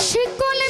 শিকলে